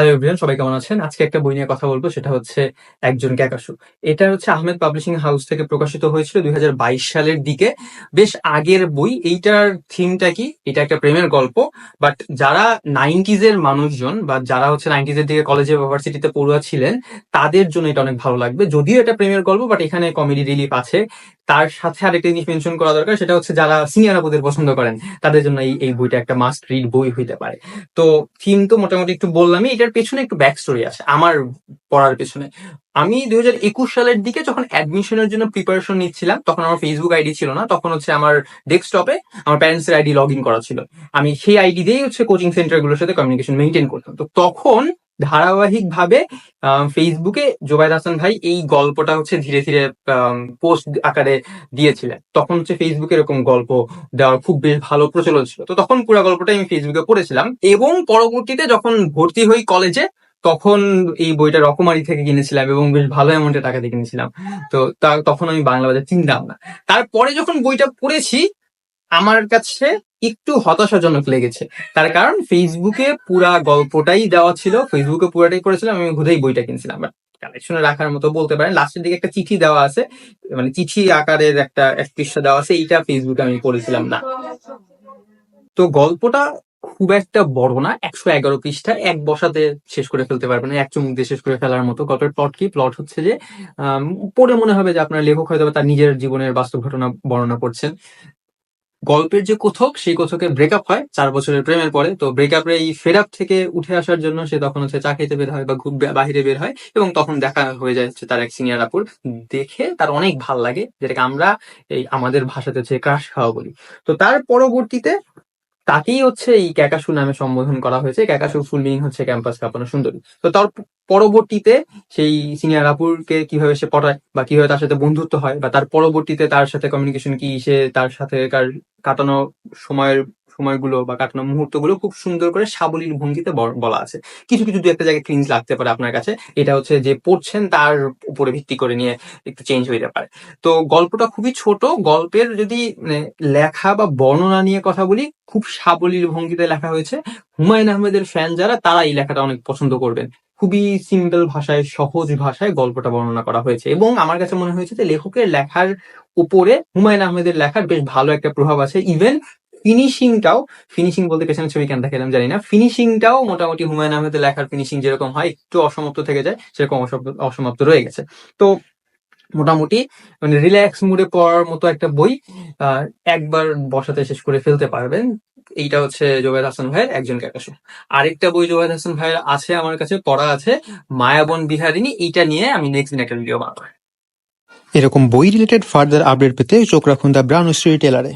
Hello everyone সবাই কেমন আছেন? আজকে একটা বই নিয়ে কথা বলব, সেটা হচ্ছে একজন ক্যাকাশু এটা হচ্ছে আহমেদ পাবলিশিং হাউস থেকে প্রকাশিত হয়েছিল দুই সালের দিকে। বেশ আগের বই, এইটার থিমটা কি? এটা একটা প্রেমের গল্প, বাট যারা নাইনটিজ এর মানুষজন বা যারা হচ্ছে নাইনটিজ এর দিকে কলেজে ইউনিভার্সিটিতে পড়ুয়া ছিলেন, তাদের জন্য এটা অনেক ভালো লাগবে। যদিও এটা প্রেমের গল্প, বাট এখানে কমেডি রিলিফ আছে। তার সাথে আরেকটা জিনিস মেনশন করা দরকার, সেটা হচ্ছে যারা সিনিয়র আপুদের পছন্দ করেন, তাদের জন্য এই এই বইটা একটা মাস্ট রিড বই হইতে পারে। তো থিম তো মোটামুটি একটু বললামই, এটার পেছনে একটু ব্যাক স্টোরি আছে, আমার পড়ার পেছনে। আমি দুই সালের দিকে যখন অ্যাডমিশনের জন্য প্রিপারেশন নিচ্ছিলাম, তখন আমার ফেসবুক আইডি ছিল না, তখন হচ্ছে আমার ডেস্কটপে আমার প্যারেন্টস এর আইডি লগ ইন করা ছিল। আমি সেই আইডি দিয়েই হচ্ছে কোচিং সেন্টারগুলোর সাথে কমিউনিকেশন মেনটেন করতাম। তো তখন ধারাবাহিক ভাবে ফেসবুকে জোবাইদ হাসান ভাই এই গল্পটা হচ্ছে ধীরে ধীরে পোস্ট আকারে দিয়েছিলেন। তখন হচ্ছে ফেসবুকে এরকম গল্প দেওয়ার খুব বেশ ভালো প্রচলন ছিল। তো তখন পুরো গল্পটা আমি ফেসবুকে পড়েছিলাম এবং পরবর্তীতে যখন ভর্তি হই কলেজে তখন এই বইটা রকমারি থেকে কিনেছিলাম এবং বেশ ভালো অ্যামাউন্টে টাকা দিয়ে কিনেছিলাম তো তা- তখন আমি বাংলা বাজার চিনতাম না। তারপরে যখন বইটা পড়েছি, আমার কাছে একটু হতাশাজনক লেগেছে। তার কারণ ফেসবুকে পুরা গল্পটাই দেওয়া ছিল। ফেসবুকে পুরাটাই করেছিলাম, আমি ঘুরেই বইটা কিনছিলাম। বাট কালেকশনে রাখার মতো বলতে পারেন লাস্টের দিকে একটা চিঠি দেওয়া আছে। মানে চিঠি আকারের একটা এক পৃষ্ঠা দেওয়া আছে, এইটা ফেসবুকে আমি পড়েছিলাম না। তো গল্পটা খুব একটা বড় না, একশো এগারো পৃষ্ঠা, এক বসাতে শেষ করে ফেলতে পারবেন এক চুমুক দিয়ে শেষ করে ফেলার মতো। গল্পের প্লট কি? প্লট হচ্ছে যে পড়ে মনে হবে যে আপনার লেখক হয়তো তার নিজের জীবনের বাস্তব ঘটনা বর্ণনা করছেন। গল্পের যে কথক, সেই কথকের ব্রেকআপ হয়, চার বছরের প্রেমের পরে। তো ব্রেকআপের এই ফেড আপ থেকে উঠে আসার জন্য সে তখন হচ্ছে চাকরিতে বের হয় বা খুব বাহিরে বের হয় এবং তখন দেখা হয়ে যায় হচ্ছে তার এক সিনিয়র আপুর। দেখে তার অনেক ভালো লাগে, যেটাকে আমরা এই আমাদের ভাষাতে হচ্ছে ক্রাশ খাওয়া বলি। তো তার পরবর্তীতে তাকেই হচ্ছে এই ক্যাকাসু নামে সম্বোধন করা হয়েছে। ক্যাকাসু ফুল মিনিং হচ্ছে ক্যাম্পাস কাঁপানো সুন্দরী। তো তার পরবর্তীতে সেই সিনিয়র আপুরকে কীভাবে সে পড়ায় বা কীভাবে তার সাথে বন্ধুত্ব হয় বা তার পরবর্তীতে তার সাথে কমিউনিকেশন কি সে তার সাথে কাটানো সময়ের সময়গুলো বা কাটানো মুহূর্তগুলো খুব সুন্দর করে সাবলীল ভঙ্গিতে বলা আছে। কিছু কিছু দু একটা জায়গায় ক্রিঞ্জ লাগতে পারে আপনার কাছে। এটা হচ্ছে যে পড়ছেন তার উপরে ভিত্তি করে নিয়ে একটু চেঞ্জ হয়ে যেতে পারে। তো গল্পটা খুবই ছোট। গল্পের যদি মানে, লেখা বা বর্ণনা নিয়ে কথা বলি খুব সাবলীল ভঙ্গিতে লেখা হয়েছে। হুমায়ুন আহমেদের ফ্যান যারা তারা এই লেখাটা অনেক পছন্দ করবেন। খুবই সিম্পল ভাষায় সহজ ভাষায় গল্পটা বর্ণনা করা হয়েছে এবং আমার কাছে মনে হয়েছে যে লেখকের লেখার উপরে হুমায়ুন আহমেদের লেখার বেশ ভালো একটা প্রভাব আছে। ইভেন ফিনিশিংটাও ফিনিশিং বলতে পেছনে ছবি কেন দেখালাম জানি না। ফিনিশিংটাও মোটামুটি হুমায়ুন আহমেদের লেখার ফিনিশিং যেরকম হয়, একটু অসমাপ্ত থেকে যায়, সেরকম অসমাপ্ত- রয়ে গেছে। তো মোটামুটি মানে রিল্যাক্স মুডে পড়ার মতো একটা বই একবার বসাতে শেষ করে ফেলতে পারবেন। এইটা হচ্ছে জোবাইদ হাসান ভাইয়ের একজন ক্যাকাশু আরেকটা বই জোবাইদ হাসান ভাইয়ের আছে আমার কাছে, পড়া আছে মায়াবন বিহারিনী এইটা নিয়ে আমি নেক্সট দিন একটা ভিডিও বানাবো। এরকম বই রিলেটেড ফার্দার আপডেট পেতে চোখ রাখুন দ্য ব্রাউন স্টোরি টেলারে।